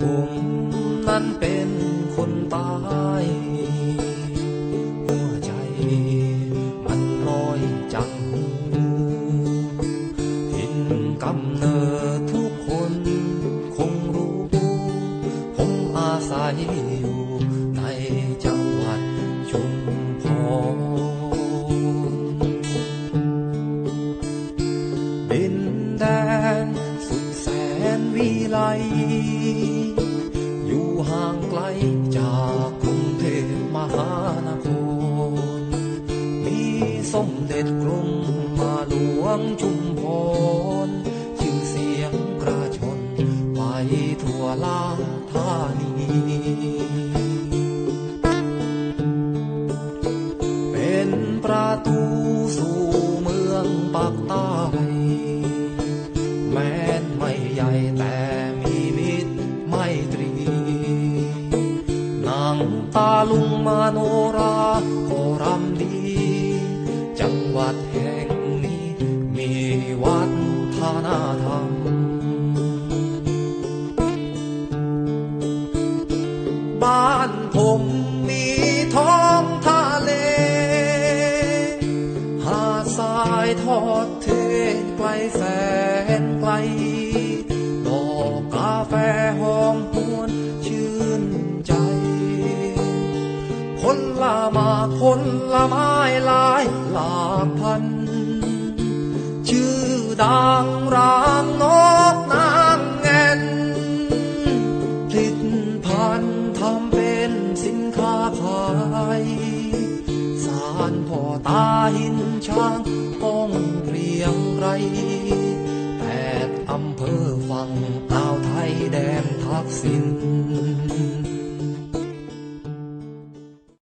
ผมนั้นเป็นคนตายหัวใจมันร้อยจังหูหินกำเนิดทุกคนคงรู้ ผมอาศัยานคร มีสมเด็จกรมมาหลวงชุมพรชื่อเสียงกระชนไปทั่วลาธานีเป็นประตูสู่เมืองปากใต้ ตาลุงมาโนราก็รำดี จังหวัดแห่งนี้มีวัดฒนธรรม บ้านผมมีท้องทะเล หาดทรายทอดเทไกลแสนไกล ผลละหมากผลละไม้หลายหลากพัน ชื่อดังรางนกนางแงนผลิตภัณฑ์ทำเป็นสินค้าขายสารพ่อตาหินช้างป้องเรียงไรแปดอำเภอฝั่งอ่าวไทยแดนทักษิณ